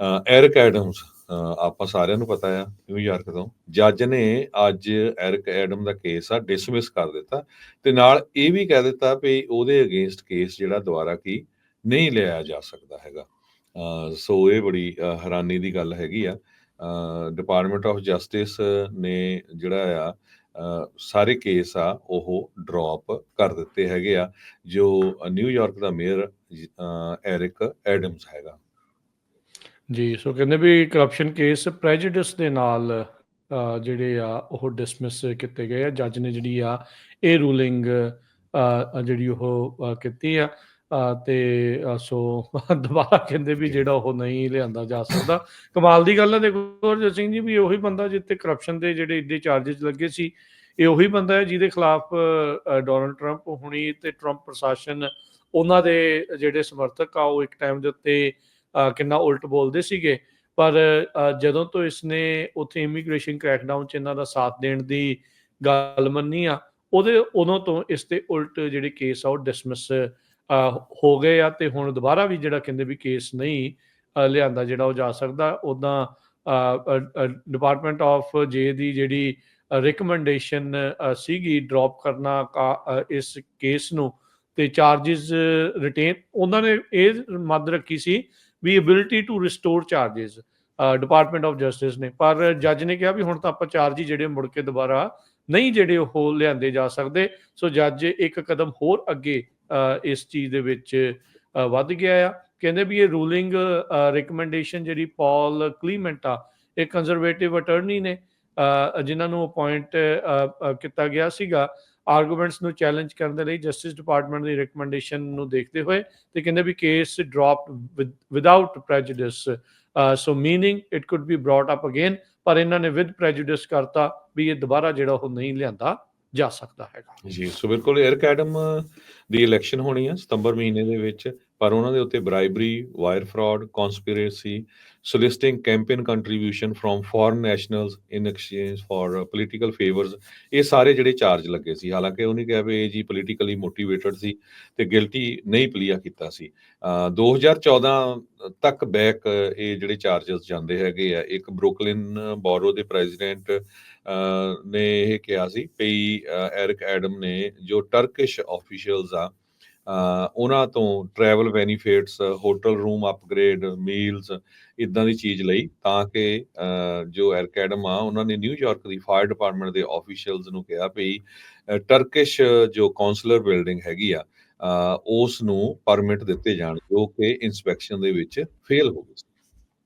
ਅ, Eric Adams ਆਪਾਂ ਸਾਰਿਆਂ ਨੂੰ ਪਤਾ ਆ ਨਿਊਯਾਰਕ ਤੋਂ। ਜੱਜ ਨੇ ਅੱਜ ਐਰਿਕ ਐਡਮ ਦਾ ਕੇਸ ਆ ਡਿਸਮਿਸ ਕਰ ਦਿੱਤਾ। ਤੇ ਨਾਲ ਇਹ ਵੀ ਕਹਿ ਦਿੱਤਾ ਵੀ ਉਹਦੇ ਅਗੇਂਸਟ ਕੇਸ ਜਿਹੜਾ ਦੁਬਾਰਾ ਕੀ ਨਹੀਂ ਲਿਆ ਜਾ ਸਕਦਾ ਹੈਗਾ। ਸੋ ਇਹ ਬੜੀ ਹੈਰਾਨੀ ਦੀ ਗੱਲ ਹੈਗੀ ਆ। ਡਿਪਾਰਟਮੈਂਟ ਆਫ ਜਸਟਿਸ ਨੇ ਜਿਹੜਾ ਆ ਸਾਰੇ ਕੇਸ ਆ ਉਹ ਡ੍ਰੌਪ ਕਰ ਦਿੱਤੇ ਹੈਗੇ ਆ ਜੋ ਨਿਊਯਾਰਕ ਦਾ ਮੇਅਰ ਐਰਿਕ ਐਡਮਸ ਹੈਗਾ। ਜੀ, ਸੋ ਕਹਿੰਦੇ ਵੀ ਕਰਪਸ਼ਨ ਕੇਸ ਪ੍ਰੈਜੁਡਿਸ ਦੇ ਨਾਲ ਜਿਹੜੇ ਆ, ਉਹ ਡਿਸਮਿਸ ਕੀਤੇ ਗਏ ਆ। ਜੱਜ ਨੇ ਜਿਹੜੀ ਆ, ਇਹ ਰੂਲਿੰਗ ਜਿਹੜੀ ਉਹ ਕੀਤੀ ਆ। ਤੇ ਸੋ ਦੁਬਾਰਾ ਕਹਿੰਦੇ ਵੀ ਜਿਹੜਾ ਉਹ ਨਹੀਂ ਲਿਆਂਦਾ ਜਾ ਸਕਦਾ। ਕਮਾਲ ਦੀ ਗੱਲ ਹੈ ਦੇਖੋ ਹਰਜੀਤ ਸਿੰਘ ਜੀ, ਵੀ ਉਹੀ ਬੰਦਾ ਜਿੱਤੇ ਕਰਪਸ਼ਨ ਦੇ ਜਿਹੜੇ ਇੱਡੇ ਚਾਰजेस ਲੱਗੇ ਸੀ, ਇਹ ਉਹੀ ਬੰਦਾ ਹੈ ਜਿਹਦੇ ਖਿਲਾਫ ਡੋਨਲਡ ਟਰੰਪ ਹੁਣੀ ਤੇ ਟਰੰਪ ਪ੍ਰਸ਼ਾਸਨ ਉਹਨਾਂ ਦੇ ਜਿਹੜੇ ਸਮਰਥਕ ਆ, ਉਹ ਇੱਕ ਟਾਈਮ ਦੇ ਉੱਤੇ ਕਿੰਨਾ ਉਲਟ ਬੋਲਦੇ ਸੀਗੇ। ਪਰ ਜਦੋਂ ਤੋਂ ਇਸਨੇ ਉੱਥੇ ਇਮੀਗ੍ਰੇਸ਼ਨ ਕ੍ਰੈਕਡਾਊਨ ਚ ਇਹਨਾਂ ਦਾ ਸਾਥ ਦੇਣ ਦੀ ਗੱਲ ਮੰਨੀ ਆ, ਉਹਦੇ, ਉਦੋਂ ਤੋਂ ਇਸ ਤੇ ਉਲਟ ਜਿਹੜੇ ਕੇਸ ਆ, ਉਹ ਡਿਸਮਿਸ ਹੋ ਗਏ ਆ ਤੇ ਹੁਣ ਦੁਬਾਰਾ ਵੀ ਜਿਹੜਾ ਕਹਿੰਦੇ ਵੀ ਕੇਸ ਨਹੀਂ ਲਿਆਂਦਾ ਜਿਹੜਾ ਉਹ ਜਾ ਸਕਦਾ ਉਦਾਂ ਡਿਪਾਰਟਮੈਂਟ ਆਫ ਜੇ ਦੀ ਜਿਹੜੀ ਰਿਕਮੈਂਡੇਸ਼ਨ ਸੀਗੀ ਡ੍ਰੌਪ ਕਰਨਾ ਇਸ ਕੇਸ ਨੂੰ, ਤੇ ਚਾਰजेस ਰਿਟੇਨ ਉਹਨਾਂ ਨੇ ਇਹ ਮੱਦ ਰੱਖੀ ਸੀ ਵੀ ability to restore charges department of justice ਨੇ। ਪਰ ਜੱਜ ਨੇ ਕਿਹਾ ਵੀ ਹੁਣ ਤਾਂ ਆਪਾਂ ਚਾਰਜ ਜਿਹੜੇ ਮੁੜ ਕੇ ਦੁਬਾਰਾ ਨਹੀਂ ਜਿਹੜੇ ਉਹ ਲਿਆਂਦੇ ਜਾ ਸਕਦੇ। ਸੋ ਜੱਜ ਇੱਕ ਕਦਮ ਹੋਰ ਅੱਗੇ ਇਸ ਚੀਜ਼ ਦੇ ਵਿੱਚ ਵੱਧ ਗਿਆ ਆ। ਕਹਿੰਦੇ ਵੀ ਇਹ ਰੂਲਿੰਗ ਰეკਮੈਂਡੇਸ਼ਨ ਜਿਹੜੀ ਪਾਲ ਕਲੀਮੈਂਟ ਆ, ਇਹ ਕੰਜ਼ਰਵੇਟਿਵ ਅਟਾਰਨੀ ਨੇ ਜਿਨ੍ਹਾਂ ਨੂੰ ਅਪਾਇੰਟ ਕੀਤਾ ਗਿਆ ਸੀਗਾ। ਆਰਗੂਮੈਂਟਸ ਨੂੰ ਚੈਲੰਜ ਕਰਨ ਦੇ ਲਈ ਜਸਟਿਸ ਡਿਪਾਰਟਮੈਂਟ ਦੀ ਰეკਮੈਂਡੇਸ਼ਨ ਨੂੰ ਦੇਖਦੇ ਹੋਏ ਤੇ ਕਹਿੰਦੇ ਵੀ case dropped without prejudice so meaning it could be brought up again ਪਰ ਇਹਨਾਂ ਨੇ ਵਿਦ ਪ੍ਰੈਜੁਡਿਸ ਕਰਤਾ ਵੀ ਇਹ ਦੁਬਾਰਾ ਜਿਹੜਾ ਉਹ ਨਹੀਂ ਲਿਆਂਦਾ ਜਾ ਸਕਦਾ ਹੈਗਾ। ਜੀ ਸੋ ਬਿਲਕੁਲ 에ਅਰ ਕੈਡਮ ਦੀ ਇਲੈਕਸ਼ਨ ਹੋਣੀ ਹੈ ਸਤੰਬਰ ਮਹੀਨੇ ਦੇ ਵਿੱਚ। ਪਰ ਉਹਨਾਂ ਦੇ ਉੱਤੇ bribery wire fraud conspiracy soliciting campaign contributions from foreign nationals in exchange for political political ਇਹ ਸਾਰੇ ਜਿਹੜੇ ਚਾਰਜ ਲੱਗੇ ਸੀ। ਹਾਲਾਂਕਿ ਉਹਨੇ ਕਿਹਾ ਵੀ ਇਹ ਜੀ ਪੋਲੀਟੀਕਲੀ ਮੋਟੀਵੇਟਡ ਸੀ ਤੇ ਗਿਲਟੀ ਨਹੀਂ ਪਲੀਆ ਕੀਤਾ ਸੀ। ਅਹ 2014 ਤੱਕ ਬੈਕ ਇਹ ਜਿਹੜੇ ਚਾਰजेस ਜਾਂਦੇ ਹੈਗੇ ਆ, ਇੱਕ ਬਰੁਕਲਿਨ ਬੋਰੋ ਦੇ ਪ੍ਰੈਜ਼ੀਡੈਂਟ ਨੇ ਇਹ ਕਿਹਾ ਸੀ ਵੀ ਐਰਿਕ ਐਡਮ ਨੇ ਜੋ ਟਰਕਿਸ਼ ਆਫੀਸ਼ੀਅਲਸ ਆ ਉਹਨਾਂ ਤੋਂ travel benefits hotel room upgrade meals ਇਦਾਂ ਦੀ ਚੀਜ਼ ਲਈ ਤਾਂ ਕਿ ਜੋ ਐਰਕੈਡਮ ਆ ਉਹਨਾਂ ਨੇ ਨਿਊਯਾਰਕ ਦੀ ਫਾਇਰ ਡਿਪਾਰਟਮੈਂਟ ਦੇ ਆਫੀਸ਼ੀਅਲਸ ਨੂੰ ਕਿਹਾ ਵੀ ਟਰਕਿਸ਼ ਜੋ ਕਾਉਂਸਲਰ ਬਿਲਡਿੰਗ ਹੈਗੀ ਆ ਉਸ ਨੂੰ ਪਰਮਿਟ ਦਿੱਤੇ ਜਾਣ ਜੋ ਕਿ ਇਨਸਪੈਕਸ਼ਨ ਦੇ ਵਿੱਚ ਫੇਲ ਹੋ ਗਈ